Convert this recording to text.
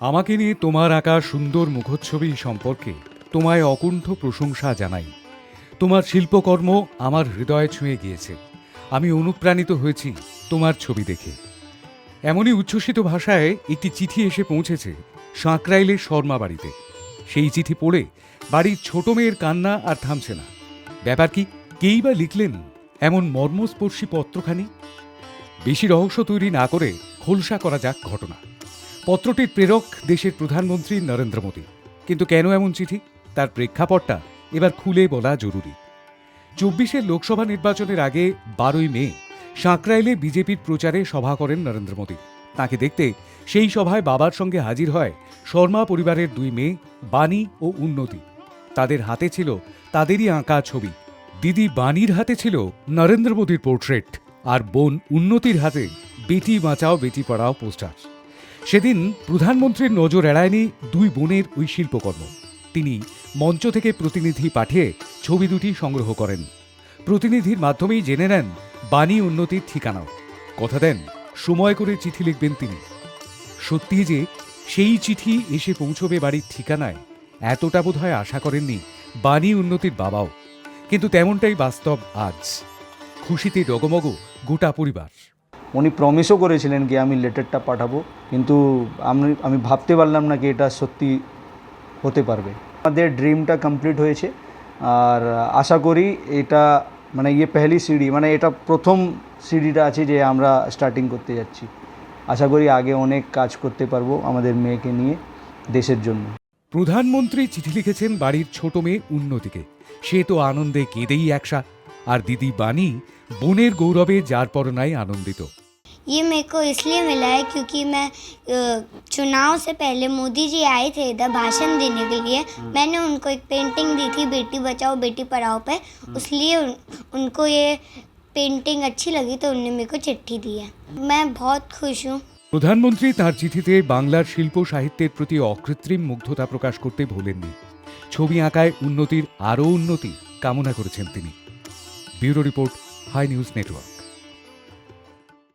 আমাকে নিয়ে তোমার আঁকা সুন্দর মুখচ্ছবি সম্পর্কে তোমায় অকুণ্ঠ প্রশংসা জানাই। তোমার শিল্পকর্ম আমার হৃদয়ে ছুঁয়ে গিয়েছে। আমি অনুপ্রাণিত হয়েছি তোমার ছবি দেখে। এমনই উচ্ছ্বসিত ভাষায় একটি চিঠি এসে পৌঁছেছে সাঁকরাইলের শর্মা বাড়িতে। সেই চিঠি পড়ে বাড়ির ছোট মেয়ের কান্না আর থামছে না। ব্যাপার কি, কেই বা লিখলেন এমন মর্মস্পর্শী পত্রখানি? বেশি রহস্য তৈরি না করে খোলসা করা যাক ঘটনা। পত্রটির প্রেরক দেশের প্রধানমন্ত্রী নরেন্দ্র মোদী। কিন্তু কেন এমন চিঠি? তার প্রেক্ষাপটটা এবার খুলে বলা জরুরি। চব্বিশের লোকসভা নির্বাচনের আগে বারোই মে সাঁকরাইলে বিজেপির প্রচারে সভা করেন নরেন্দ্র মোদী। তাকে দেখতে সেই সভায় বাবার সঙ্গে হাজির হয় শর্মা পরিবারের দুই মেয়ে, বাণী ও উন্নতি। তাদের হাতে ছিল তাদেরই আঁকা ছবি। দিদি বাণীর হাতে ছিল নরেন্দ্র মোদীর পোর্ট্রেট। আর বোন উন্নতির হাতে বেটি বাঁচাও, বেটি পড়াও পোস্টার। সেদিন প্রধানমন্ত্রীর নজর এড়ায়নি দুই বোনের ওই শিল্পকর্ম। তিনি মঞ্চ থেকে প্রতিনিধি পাঠিয়ে ছবি দুটি সংগ্রহ করেন। প্রতিনিধির মাধ্যমেই জেনে নেন বাণী উন্নতির ঠিকানাও কথা দেন, সময় করে চিঠি লিখবেন তিনি। সত্যি যে সেই চিঠি এসে পৌঁছবে বাড়ির ঠিকানায়, এতটা বোধ হয় আশা করেননি বাণী উন্নতির বাবাও। কিন্তু তেমনটাই বাস্তব আজ। খুশিতে ডগমগ গোটা পরিবার। উনি প্রমিসও করেছিলেন কি, আমি লেটারটা পাঠাবো। কিন্তু আমি আমি ভাবতে পারলাম না কি, এটা সত্যি হতে পারবে। আমাদের ড্রিমটা কমপ্লিট হয়েছে। আর আশা করি এটা মানে ইয়ে পেহলি সিঁড়ি মানে এটা প্রথম সিঁড়িটা আছে যে আমরা স্টার্টিং করতে যাচ্ছি। আশা করি আগে অনেক কাজ করতে পারব আমাদের মেয়েকে নিয়ে দেশের জন্য। প্রধানমন্ত্রী চিঠি লিখেছেন বাড়ির ছোট মেয়ে উন্নতিকে। সে তো আনন্দে কেঁদেই একসা। আর দিদি বাণী বোনের গৌরবে যার পরনায় আনন্দিত ये मेरे को इसलिए मिला है क्योंकि मैं अ, चुनाव से पहले मोदी जी आए थे इधर भाषण देने के लिए मैंने उनको एक पेंटिंग दी थी बेटी बचाओ बेटी पढ़ाओ पे इसलिए उन, उनको ये पेंटिंग अच्छी लगी तो उनने मेरे को चिट्ठी दी है मैं बहुत खुश हूँ প্রধানমন্ত্রী তার চিঠিতে বাংলার শিল্প সাহিত্যের প্রতি অকৃত্রিম মুগ্ধতা প্রকাশ করতে ভোলেননি ছবি আঁকায় উন্নতির আরও উন্নতি কামনা করেছেন তিনি bureau report Hi news network